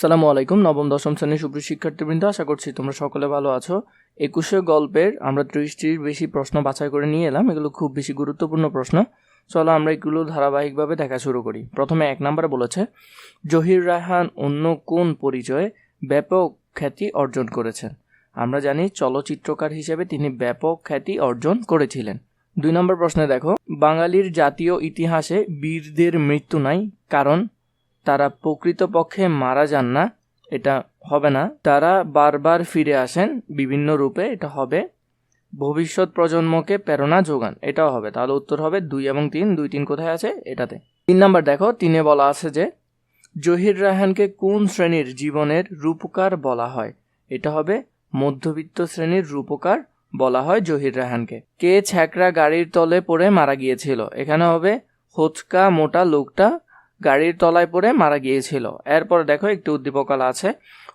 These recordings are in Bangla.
সালামু আলাইকুম, নবম, দশম শ্রেণির সুপ্রিয় শিক্ষার্থীবৃন্দ, আশা করছি তোমরা সকলে ভালো আছো। একুশে গল্পের আমরা ত্রিশটির বেশি প্রশ্ন বাছাই করে নিয়ে এলাম, এগুলো খুব বেশি গুরুত্বপূর্ণ প্রশ্ন। চলো আমরা এগুলো ধারাবাহিকভাবে দেখা শুরু করি। প্রথমে এক নম্বরে বলেছে, জহির রায়হান অন্য কোন পরিচয়ে ব্যাপক খ্যাতি অর্জন করেছেন? আমরা জানি চলচ্চিত্রকার হিসেবে তিনি ব্যাপক খ্যাতি অর্জন করেছিলেন। দুই নম্বর প্রশ্নে দেখো, বাঙালির জাতীয় ইতিহাসে বীরদের মৃত্যু নাই, কারণ তারা প্রকৃতপক্ষে মারা যান না, এটা হবে না। তারা বারবার ফিরে আসেন, বিভিন্ন রূপে এটা হবে। ভবিষ্যৎ প্রজন্মকে প্রেরণা যোগান, এটাও হবে। তাহলে উত্তর হবে দুই এবং তিন, দুই তিন কোথায় আছে? এটাতে। তিন নাম্বার দেখো, তিনে বলা আছে যে, জহির রায়হানকে কোন শ্রেণির জীবনের রূপকার বলা হয়? এটা হবে মধ্যবিত্ত শ্রেণির রূপকার বলা হয় জহির রায়হানকে। কে ছ্যাকরা গাড়ির তলে পড়ে মারা গিয়েছিল? এখানে হবে, হোচকা মোটা লোকটা গাড়ির তলায় পড়ে মারা গিয়েছিল। এরপর দেখো একটি উদ্দীপকাল আছে।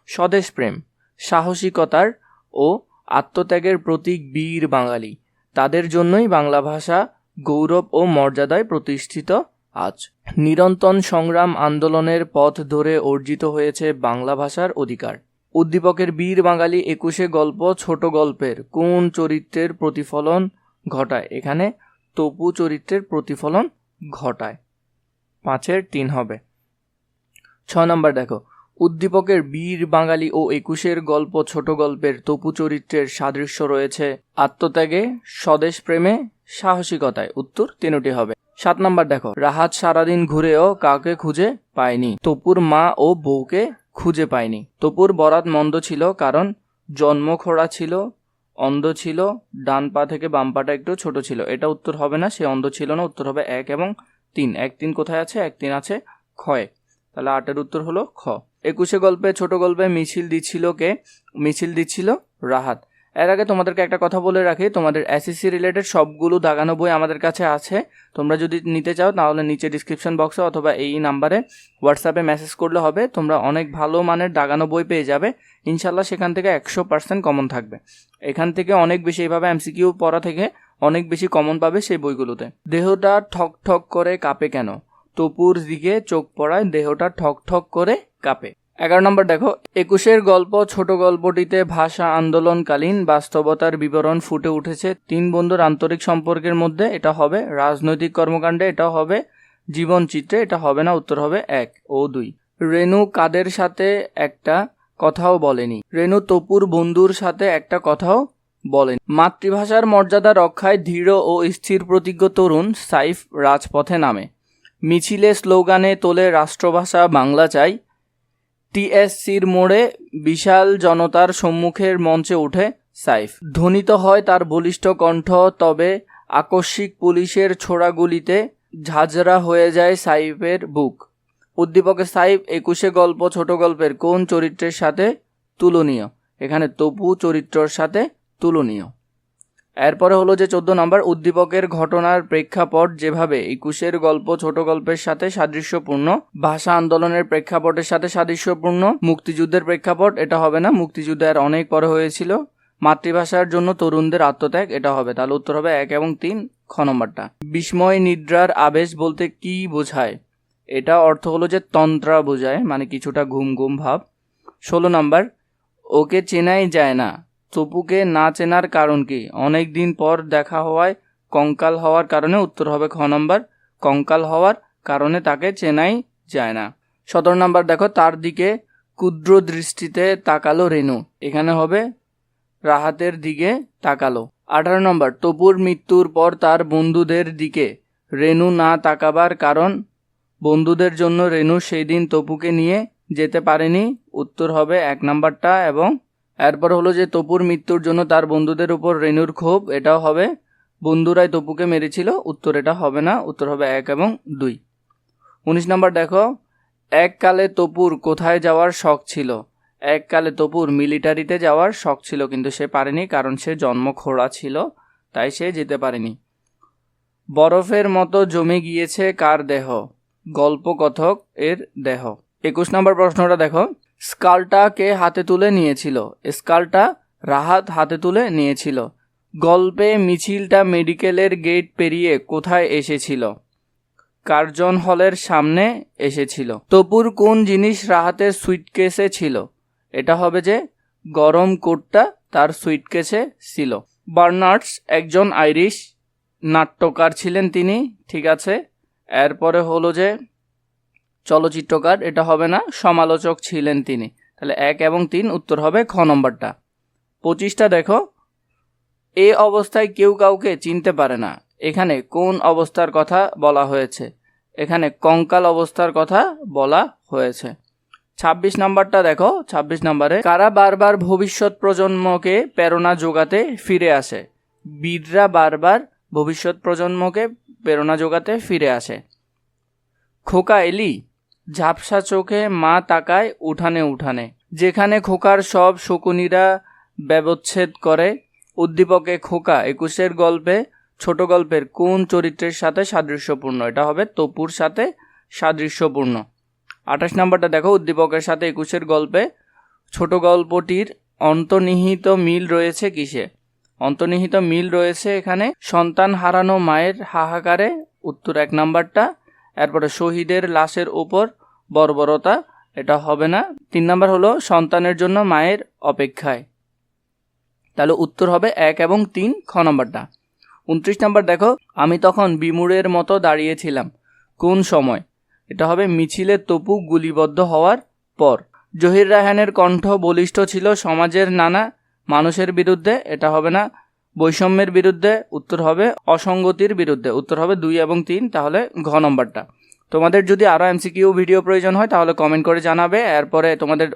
স্বদেশ প্রেম, সাহসিকতার ও আত্মত্যাগের প্রতীক বীর বাঙালি। তাদের জন্যই বাংলা ভাষা গৌরব ও মর্যাদায় প্রতিষ্ঠিত আজ। নিরন্তন সংগ্রাম আন্দোলনের পথ ধরে অর্জিত হয়েছে বাংলা ভাষার অধিকার। উদ্দীপকের বীর বাঙালি একুশে গল্প ছোট গল্পের কোন চরিত্রের প্রতিফলন ঘটায়? এখানে তপু চরিত্রের প্রতিফলন ঘটায়। পাঁচের তিন হবে। ছ নম্বর দেখো, উদ্দীপকের বীর বাঙালি ও একুশের গল্প ছোট গল্পের তপু চরিত্রের সাদৃশ্য রয়েছে আত্মত্যাগে, স্বদেশ প্রেমে, সাহসিকতায়। উত্তর তিনটি হবে। সাত নম্বর দেখো, রাহাত সারাদিন ঘুরেও কাউকে খুঁজে পায়নি। তপুর মা ও বউকে খুঁজে পায়নি। তপুর বরাত মন্দ ছিল কারণ জন্ম খোড়া ছিল, অন্ধ ছিল, ডান পা থেকে বাম পাটা একটু ছোট ছিল। এটা উত্তর হবে না, সে অন্ধ ছিল না। উত্তর হবে এক এবং তিন, এক তিন কোথায় আছে? এক তিন আছে। ক্ষয়। তাহলে আটের উত্তর হলো খ। একুশে গল্পে, ছোট গল্পে মিছিল দিচ্ছিল কে? মিছিল দিচ্ছিল রাহাত। এর আগে তোমাদেরকে একটা কথা বলে রাখি, তোমাদের এসএসসি রিলেটেড সবগুলো দাগানো বই আমাদের কাছে আছে। তোমরা যদি নিতে চাও, তাহলে নিচে ডিসক্রিপশন বক্সে অথবা এই নাম্বারে হোয়াটসঅ্যাপে মেসেজ করলে হবে। তোমরা অনেক ভালো মানের দাগানো বই পেয়ে যাবে। ইনশাল্লাহ সেখান থেকে একশো পার্সেন্ট কমন থাকবে। এখান থেকে অনেক বেশি এইভাবে এমসিকিউ পড়া থেকে অনেক বেশি কমন পাবে সেই বইগুলোতে। দেহটা ঠক ঠক করে কাঁপে কেন? তপুর দিকে চোখ পড়ায় দেহটা ঠক ঠক করে কাঁপে। এগারো নম্বর দেখো, একুশের গল্প, ছোট গল্পটিতে ভাষা আন্দোলনকালীন বাস্তবতার বিবরণ ফুটে উঠেছে। তিন বন্ধুর আন্তরিক সম্পর্কের মধ্যে এটা হবে, রাজনৈতিক কর্মকাণ্ডে এটা হবে, জীবনচিত্রে এটা হবে না, উত্তর হবে এক ও দুই। রেণু কাদের সাথে একটা কথাও বলেনি। রেণু তপুর বন্ধুর সাথে একটা কথাও বলেন, মাতৃভাষার মর্যাদা রক্ষায় দৃঢ় ও স্থির প্রতিজ্ঞ তরুণ সাইফ রাজপথে নামে। মিছিলে স্লোগানে তোলে রাষ্ট্রভাষা বাংলা চাই। টিএসসির মোড়ে বিশাল জনতার সম্মুখের মঞ্চে ওঠে সাইফ। ধ্বনিত হয় তার বলিষ্ঠ কণ্ঠ, তবে আকস্মিক পুলিশের ছোড়াগুলিতে ঝাঁঝরা হয়ে যায় সাইফের বুক। উদ্দীপকে সাইফ, একুশে গল্প ছোট গল্পের কোন চরিত্রের সাথে তুলনীয়? এখানে তপু চরিত্রর সাথে তুলনীয়। এরপরে হলো যে চোদ্দ নম্বর, উদ্দীপকের ঘটনার প্রেক্ষাপট যেভাবে একুশের গল্প, ছোট গল্পের সাথে সাদৃশ্যপূর্ণ, ভাষা আন্দোলনের প্রেক্ষাপটের সাথে সাদৃশ্যপূর্ণ, মুক্তিযুদ্ধের প্রেক্ষাপট, এটা হবে না, মুক্তিযুদ্ধ আর অনেক পরে হয়েছিল, মাতৃভাষার জন্য তরুণদের আত্মত্যাগ, এটা হবে। তাহলে উত্তর হবে এক এবং তিন, খ নম্বরটা। বিস্ময় নিদ্রার আবেশ বলতে কি বোঝায়? এটা অর্থ হলো যে তন্ত্রা বোঝায় মানে কিছুটা ঘুম ঘুম ভাব। ষোলো নম্বর, ওকে চেনাই যায় না। তপুকে না চেনার কারণ কি? অনেক দিন পর দেখা হওয়ায় কঙ্কাল হওয়ার কারণে উত্তর হবে খ নম্বর। কঙ্কাল হওয়ার কারণে তাকে চেনাই যায় না। সতেরো নম্বর দেখো, তার দিকে ক্ষুদ্র দৃষ্টিতে তাকালো রেণু। এখানে হবে রাহাতের দিকে তাকালো। আঠারো নম্বর তপুর মৃত্যুর পর তার বন্ধুদের দিকে রেণু না তাকাবার কারণ, বন্ধুদের জন্য রেণু সেই দিন তপুকে নিয়ে যেতে পারেনি। উত্তর হবে এক নাম্বারটা এবং এরপর হলো যে তপুর মৃত্যুর জন্য তার বন্ধুদের উপর রেণুর ক্ষোভ, এটাও হবে। বন্ধুরাই তপুকে মেরেছিল, উত্তর এটা হবে না, উত্তর হবে এক এবং দুই। উনিশ নম্বর দেখো, এককালে তপুর কোথায় যাওয়ার শখ ছিল? এককালে তপুর মিলিটারিতে যাওয়ার শখ ছিল, কিন্তু সে পারেনি কারণ সে জন্ম খোড়া ছিল, তাই সে যেতে পারেনি। বরফের মতো জমে গিয়েছে কার দেহ? গল্পকথক এর দেহ। একুশ নম্বর প্রশ্নটা দেখো। স্কালটা কে হাতে তুলে নিয়েছিল? স্কালটা রাহাত হাতে তুলে নিয়েছিল। গল্পে মিছিলটা মেডিকেলের গেট পেরিয়ে কোথায় এসেছিল? কার্জন হলের সামনে এসেছিল। তপুর কোন জিনিস রাহাতের সুইটকেসে ছিল? এটা হবে যে গরম কোটটা তার সুইটকেসে ছিল। বার্নার্ডস একজন আইরিশ, নাট্যকার ছিলেন তিনি, ঠিক আছে। এরপরে হলো যে চলচ্চিত্রকার, এটা হবে না, সমালোচক ছিলেন তিনি। তাহলে এক এবং তিন উত্তর হবে খ নম্বরটা। পঁচিশটা দেখো। এ অবস্থায় কেউ কাউকে চিনতে পারে না। এখানে কোন অবস্থার কথা বলা হয়েছে? এখানে কঙ্কাল অবস্থার কথা বলা হয়েছে। ছাব্বিশ নাম্বারটা দেখো। ছাব্বিশ নাম্বারে, কারা বারবার ভবিষ্যৎ প্রজন্মকে প্রেরণা যোগাতে ফিরে আসে? বীররা বারবার ভবিষ্যৎ প্রজন্মকে প্রেরণা যোগাতে ফিরে আসে। খোকা এলি ঝাপসা চোখে মা তাকায় উঠানে উঠানে। যেখানে খোকার সব শকুনিরা ব্যবচ্ছেদ করে, উদ্দীপকে খোকা একুশের গল্পে, ছোট গল্পের কোন চরিত্রের সাথে সাদৃশ্যপূর্ণ? এটা হবে তপুর সাথে সাদৃশ্যপূর্ণ। আঠাশ নাম্বারটা দেখো, উদ্দীপকের সাথে একুশের গল্পে, ছোট গল্পটির অন্তর্নিহিত মিল রয়েছে কিসে? অন্তর্নিহিত মিল রয়েছে এখানে সন্তান হারানো মায়ের হাহাকারে। উত্তর এক নাম্বারটা এরপরে শহীদের লাশের উপর বর্বরতা, এটা হবে না। তিন নাম্বার হলো সন্তানের জন্য মায়ের অপেক্ষায়। তাহলে উত্তর হবে এক এবং তিন খ নম্বরটা। উনত্রিশ নাম্বার দেখো, আমি তখন বিমুরের মতো দাঁড়িয়েছিলাম। কোন সময়? এটা হবে মিছিলে তপু গুলিবদ্ধ হওয়ার পর। জহির রায়হানের কণ্ঠ বলিষ্ঠ ছিল সমাজের নানা মানুষের বিরুদ্ধে, এটা হবে না বৈষম্যের বিরুদ্ধে উত্তর হবে, অসঙ্গতির বিরুদ্ধে উত্তর হবে দুই এবং তিন, তাহলে ঘ নম্বরটা। তোমাদের যদি আরও এমসিকিউ ভিডিও প্রয়োজন হয়, তাহলে কমেন্ট করে জানাবে। এরপরে তোমাদের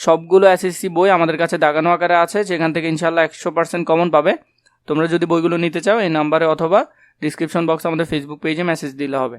সবগুলো এসএসসি বই আমাদের কাছে দাগানো আকারে আছে, যেখান থেকে ইনশাল্লাহ একশো পার্সেন্ট কমন পাবে। তোমরা যদি বইগুলো নিতে চাও, এই নাম্বারে অথবা ডিসক্রিপশন বক্সে আমাদের ফেসবুক পেজে মেসেজ দিলে হবে।